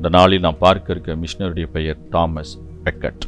இந்த நாளில் நாம் பார்க்க இருக்க மிஷினருடைய பெயர் தாமஸ் பெக்கட்.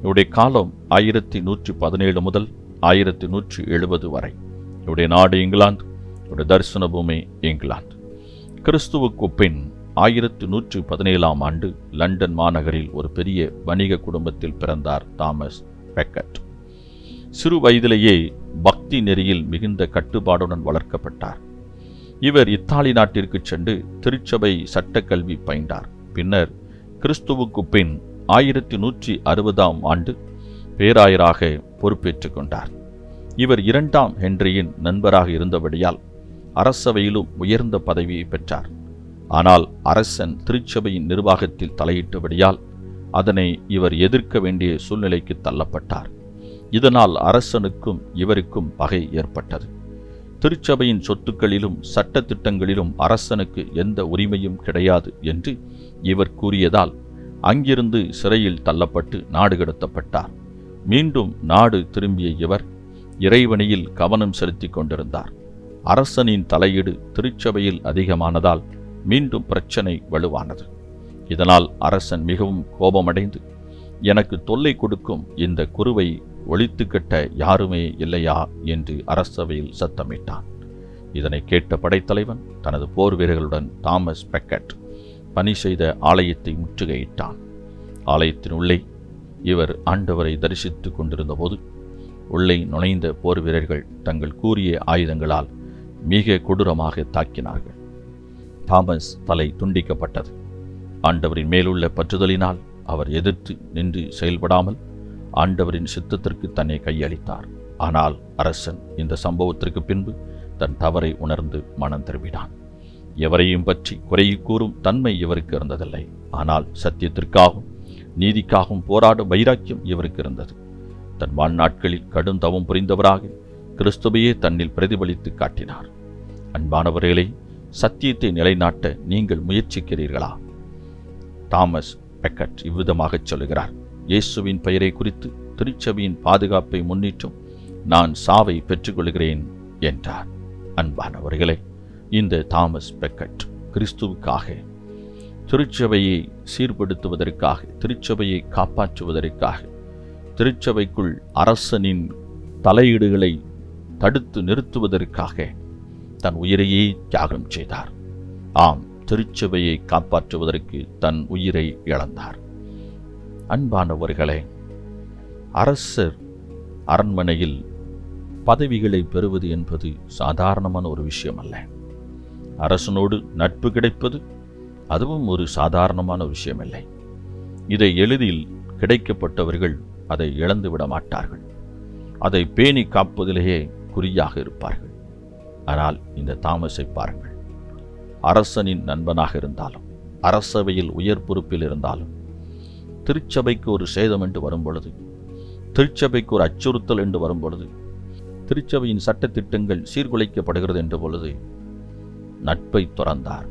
இவருடைய காலம் ஆயிரத்தி நூற்றி பதினேழு முதல் ஆயிரத்தி நூற்றி எழுபது வரை. இவருடைய நாடு இங்கிலாந்து இவருடைய தரிசன பூமி இங்கிலாந்து. கிறிஸ்துவுக்கு பின் ஆயிரத்தி நூற்றி பதினேழாம் ஆண்டு லண்டன் மாநகரில் ஒரு பெரிய வணிக குடும்பத்தில் பிறந்தார் தாமஸ் பெக்கட். சிறு வயதிலேயே பக்தி நெறியில் மிகுந்த கட்டுப்பாடுடன் வளர்க்கப்பட்டார். இவர் இத்தாலி நாட்டிற்கு சென்று திருச்சபை சட்டக்கல்வி பயின்றார். பின்னர் கிறிஸ்துவுக்கு பின் ஆயிரத்தி நூற்றி அறுபதாம் ஆண்டு பேராயராக பொறுப்பேற்றுக் கொண்டார். இவர் இரண்டாம் ஹென்ரியின் நண்பராக இருந்தபடியால் அரசவையிலும் உயர்ந்த பதவியை பெற்றார். ஆனால் அரசன் திருச்சபையின் நிர்வாகத்தில் தலையிட்டபடியால் அதனை இவர் எதிர்க்க வேண்டிய சூழ்நிலைக்கு தள்ளப்பட்டார். இதனால் அரசனுக்கும் இவருக்கும் பகை ஏற்பட்டது. திருச்சபையின் சொத்துக்களிலும் சட்ட திட்டங்களிலும் அரசனுக்கு எந்த உரிமையும் கிடையாது என்று இவர் கூறியதால் அங்கிருந்து சிறையில் தள்ளப்பட்டு நாடு கடத்தப்பட்டார். மீண்டும் நாடு திரும்பிய இவர் இறைவனியில் கவனம் செலுத்திக் கொண்டிருந்தார். அரசனின் தலையீடு திருச்சபையில் அதிகமானதால் மீண்டும் பிரச்சனை வலுவானது. இதனால் அரசன் மிகவும் கோபமடைந்து எனக்கு தொல்லை கொடுக்கும் இந்த குருவை ஒழித்து கட்ட யாருமே இல்லையா என்று அரசவையில் சத்தமிட்டான். இதனை கேட்ட படைத்தலைவன் தனது போர் வீரர்களுடன் தாமஸ் பெக்கட் பணி செய்த ஆலயத்தை முற்றுகையிட்டான். ஆலயத்தின் உள்ளே இவர் ஆண்டவரை தரிசித்துக் கொண்டிருந்தபோது உள்ளே நுழைந்த போர் வீரர்கள் தங்கள் கூறிய ஆயுதங்களால் மிக கொடூரமாக தாக்கினார்கள். தாமஸ் தலை துண்டிக்கப்பட்டது. ஆண்டவரின் மேலுள்ள பற்றுதலினால் அவர் எதிர்த்து நின்று செயல்படாமல் ஆண்டவரின் சித்தத்திற்கு தன்னை கையளித்தார். ஆனால் அரசன் இந்த சம்பவத்திற்கு பின்பு தன் தவறை உணர்ந்து மனம் திரும்பினான். எவரையும் பற்றி குறை கூறும் தன்மை இவருக்கு இருந்ததில்லை. ஆனால் சத்தியத்திற்காகவும் நீதிக்காகவும் போராடும் வைராக்கியம் இவருக்கு இருந்தது. தன் வாழ்நாட்களில் கடும் தவம் புரிந்தவராக கிறிஸ்துவையே தன்னில் பிரதிபலித்து காட்டினார். அன்பானவர்களே சத்தியத்தை நிலைநாட்ட நீங்கள் முயற்சிக்கிறீர்களா? தாமஸ் பெக்கட் இவ்விதமாகச் சொல்லுகிறார். இயேசுவின் பெயரை குறித்து திருச்சபையின் பாதுகாப்பை முன்னிட்டும் நான் சாவை பெற்றுக்கொள்கிறேன் என்றார். அன்பானவர்களே இந்த தாமஸ் பெக்கட் கிறிஸ்துவுக்காக திருச்சபையை சீர்படுத்துவதற்காக திருச்சபையை காப்பாற்றுவதற்காக திருச்சபைக்குள் அரசனின் தலையீடுகளை தடுத்து நிறுத்துவதற்காக தன் உயிரையே தியாகம் செய்தார். ஆம் திருச்சபையை காப்பாற்றுவதற்கு தன் உயிரை இழந்தார். அன்பானவர்களே அரசர் அரண்மனையில் பதவிகளை பெறுவது என்பது சாதாரணமான ஒரு விஷயம் அல்ல அரசனோடு நட்பு கிடைப்பது அதுவும் ஒரு சாதாரணமான விஷயம் இல்லை இதை எளிதில் கிடைக்கப்பட்டவர்கள் அதை இழந்து விட மாட்டார்கள். அதை பேணி காப்பதிலேயே குறியாக இருப்பார்கள். ஆனால் இந்த தாமஸை பாருங்கள். அரசனின் நண்பனாக இருந்தாலும் அரசவையில் உயர் பொறுப்பில் இருந்தாலும் திருச்சபைக்கு ஒரு சேதம் என்று வரும்பொழுது திருச்சபைக்கு ஒரு அச்சுறுத்தல் என்று வரும்பொழுது திருச்சபையின் திருச்சபையின் சட்டத்திட்டங்கள் சீர்குலைக்கப்படுகிறது என்ற பொழுது நட்பை துறந்தார்.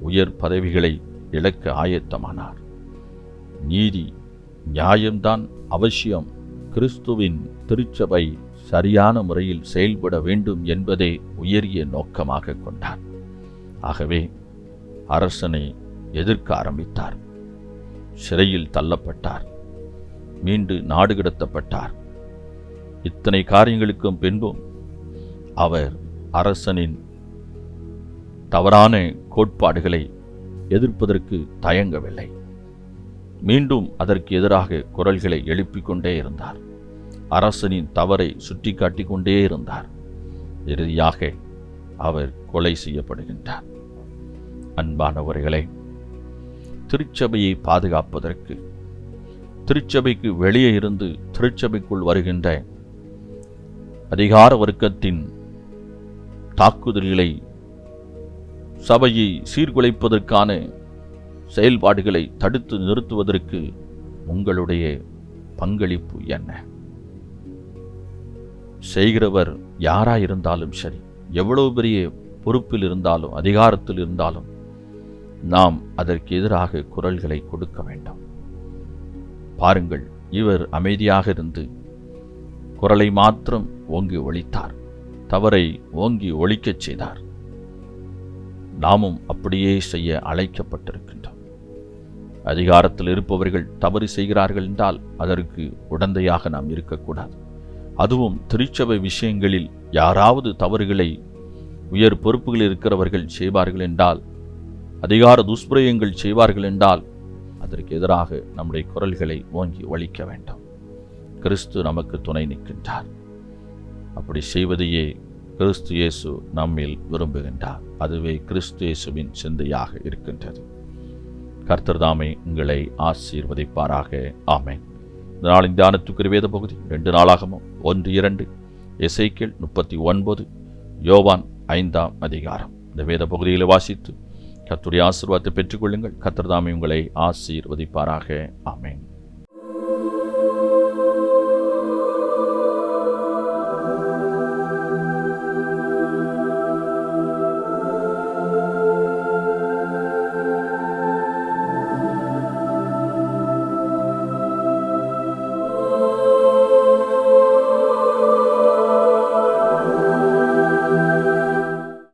உயர் பதவிகளை இழக்க ஆயத்தமானார். நீதி நியாயம்தான் அவசியம். கிறிஸ்துவின் திருச்சபை சரியான முறையில் செயல்பட வேண்டும் என்பதே உயரிய நோக்கமாக கொண்டார். ஆகவே அரசனை எதிர்க்க ஆரம்பித்தார். சிறையில் தள்ளப்பட்டார். மீண்டு நாடு கடத்தப்பட்டார். இத்தனை காரியங்களுக்கும் பின்பும் அவர் அரசனின் தவறான கோட்பாடுகளை எதிர்ப்பதற்கு தயங்கவில்லை. மீண்டும் அதற்கு எதிராக குரல்களை எழுப்பிக் கொண்டே இருந்தார். அரசனின் தவறை சுட்டிக்காட்டிக் கொண்டே இருந்தார். இறுதியாக அவர் கொலை செய்யப்படுகின்றார். அன்பானவர்களே திருச்சபையை பாதுகாப்பதற்கு. திருச்சபைக்கு வெளியே இருந்து திருச்சபைக்குள் வருகின்ற அதிகார வர்க்கத்தின் தாக்குதல்களை சபையை சீர்குலைப்பதற்கான செயல்பாடுகளை தடுத்து நிறுத்துவதற்கு உங்களுடைய பங்களிப்பு என்ன? செய்கிறவர் யாராயிருந்தாலும் சரி எவ்வளவு பெரிய பொறுப்பில் இருந்தாலும் அதிகாரத்தில் இருந்தாலும் நாம் அதற்கு எதிராக குரல்களை கொடுக்க வேண்டும். பாருங்கள் இவர் அமைதியாக இருந்து குரலை மாத்திரம் ஓங்கி ஒழித்தார். தவறை ஓங்கி ஒழிக்கச் செய்தார். நாமும் அப்படியே செய்ய அழைக்கப்பட்டிருக்கின்றோம். அதிகாரத்தில் இருப்பவர்கள் தவறு செய்கிறார்கள் என்றால் அதற்கு உடந்தையாக நாம் இருக்கக்கூடாது. அதுவும் திருச்சபை விஷயங்களில் யாராவது தவறுகளை உயர் பொறுப்புகளில் இருக்கிறவர்கள் செய்வார்கள் என்றால் அதிகார துஷ்பிரயங்கள் செய்வார்கள் என்றால் அதற்கு எதிராக நம்முடைய குரல்களை ஓங்கி ஒழிக்க வேண்டும். கிறிஸ்து நமக்கு துணை நிற்கின்றார். அப்படி செய்வதையே கிறிஸ்து இயேசு நம்மில் விரும்புகின்றார். அதுவே கிறிஸ்து இயேசுவின் சிந்தையாக இருக்கின்றது. கர்த்தர் தாமே உங்களை ஆசீர்வதிப்பாராக. ஆமேன். இந்த நாளின் தியானத்துக்கு வேத பகுதி ரெண்டு நாளாகமும் ஒன்று இரண்டு எசைக்கேல் முப்பத்தி ஒன்பது யோவான் ஐந்தாம் அதிகாரம். இந்த வேத பகுதியில் வாசித்து கத்துடைய ஆசீர்வாதத்தை பெற்றுக்கொள்ளுங்கள். கர்த்தர் உங்களை ஆசீர்வதிப்பாராக. ஆமேன்.